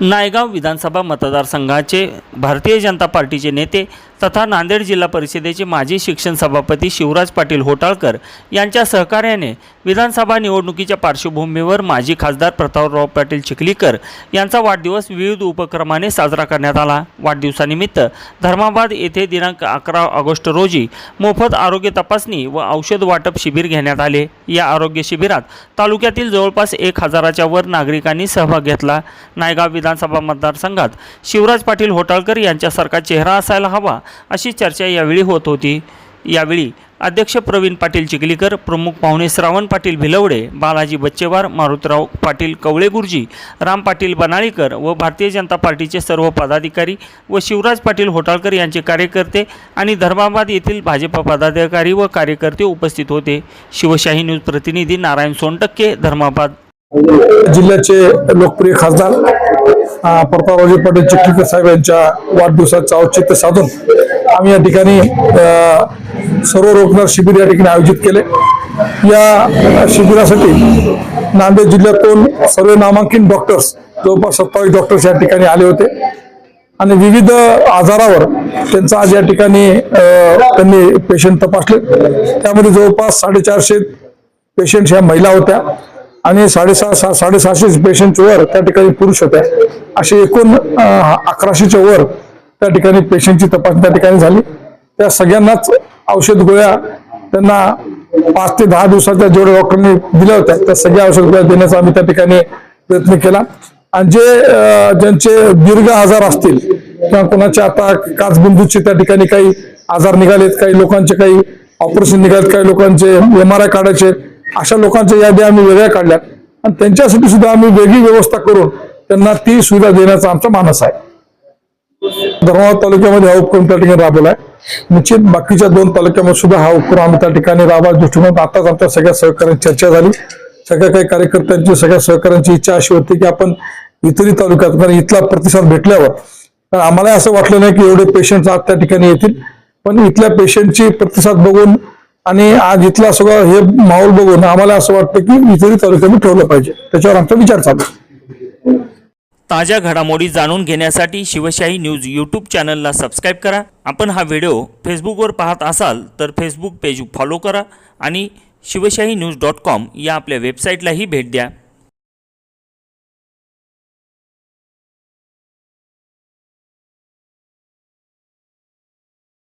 नायगाव विधानसभा मतदारसंघाचे भारतीय जनता पार्टीचे नेते तथा नांदेड जिल्हा परिषदेचे माजी शिक्षण सभापती शिवराज पाटील होटाळकर यांच्या सहकार्याने विधानसभा निवडणुकीच्या पार्श्वभूमीवर माजी खासदार प्रतापराव पाटील चिखलीकर यांचा वाढदिवस विविध उपक्रमाने साजरा करण्यात आला. वाढदिवसानिमित्त धर्माबाद येथे दिनांक अकरा ऑगस्ट रोजी मोफत आरोग्य तपासणी व औषध वाटप शिबिर घेण्यात आले. या आरोग्य शिबिरात तालुक्यातील जवळपास एक हजाराच्या वर नागरिकांनी सहभाग घेतला. नायगाव विधानसभा मतदारसंघात शिवराज पाटील होटाळकर यांच्यासारखा चेहरा असायला हवा अशी चर्चा यावेळी होत होती. यावेळी अध्यक्ष प्रवीण पाटील चिखलीकर प्रमुख पाहुणे श्रावण पाटील भिलवडे बालाजी बच्चेवार मारुतराव पाटील कवळे गुरुजी राम पाटील बनाळीकर व भारतीय जनता पार्टीचे सर्व पदाधिकारी व शिवराज पाटील होटाळकर यांचे कार्यकर्ते आणि धर्माबाद येथील भाजपा पदाधिकारी व कार्यकर्ते उपस्थित होते. शिवशाही न्यूज प्रतिनिधी नारायण सोनटक्के धर्माबाद. जिल्ह्याचे लोकप्रिय खासदार प्रतापरावजी पाटील चिखलीकर साहेब यांच्या वाढदिवसाचं औचित्य साधून आम्ही या ठिकाणी सर्व रोजगार शिबिर या ठिकाणी आयोजित केले. या शिबिरासाठी नांदेड जिल्ह्यातून सर्व नामांकित डॉक्टर्स जवळपास सत्तावीस डॉक्टर्स या ठिकाणी आले होते. आणि विविध आजारावर त्यांचा आज या ठिकाणी त्यांनी पेशंट तपासले. त्यामध्ये जवळपास साडेचारशे पेशंट्स ह्या महिला होत्या. आणि साडेसहा सा साडेसहाशे पेशंटच्या वर त्या ठिकाणी पुरुष होत्या. असे एकूण अकराशेच्या वर त्या ठिकाणी पेशंटची तपासणी त्या ठिकाणी झाली. त्या सगळ्यांनाच औषध गोळ्या त्यांना पाच ते दहा दिवसाच्या जेवढ्या डॉक्टरांनी दिल्या होत्या त्या सगळ्या औषध गोळ्या देण्याचा आम्ही त्या ठिकाणी प्रयत्न केला. आणि जे ज्यांचे दीर्घ आजार असतील किंवा कोणाचे आता काचबिंदूचे त्या ठिकाणी काही आजार निघालेत काही लोकांचे काही ऑपरेशन निघालेत काही लोकांचे एम आर आय काढायचे अशा लोकांच्या याद्या आम्ही वेगळ्या काढल्या आणि त्यांच्यासाठी सुद्धा आम्ही वेगळी व्यवस्था करून त्यांना ती सुविधा देण्याचा आमचा मानस आहे. धर्माबाद तालुक्यामध्ये हा उपक्रम त्या ठिकाणी राबवला आहे. निश्चित बाकीच्या दोन तालुक्यामध्ये सुद्धा हा उपक्रम आम्ही त्या ठिकाणी राबवायच्या दृष्टिकोन आताच आमच्या सगळ्या सहकार्यांची चर्चा झाली. सगळ्या काही कार्यकर्त्यांची सगळ्या सहकार्यांची इच्छा अशी होती की आपण इतरही तालुक्यात कारण इथला प्रतिसाद भेटल्यावर कारण आम्हाला असं वाटलं नाही की एवढे पेशंट आज त्या ठिकाणी येतील. पण इथल्या पेशंटची प्रतिसाद बघून आणि आज इथला सगळं हे माहोल बघून आम्हाला असं वाटतं की इतरही तालुक्याने ठेवलं पाहिजे. त्याच्यावर आमचा विचार चालू आहे. ताज्या घडामोडी जाणून घेण्यासाठी शिवशाही न्यूज यूट्यूब चॅनलला सबस्क्राईब करा. आपण हा व्हिडिओ फेसबुकवर पाहत असाल तर फेसबुक पेज फॉलो करा आणि शिवशाही न्यूज डॉट कॉम या आपल्या वेबसाईटलाही भेट द्या.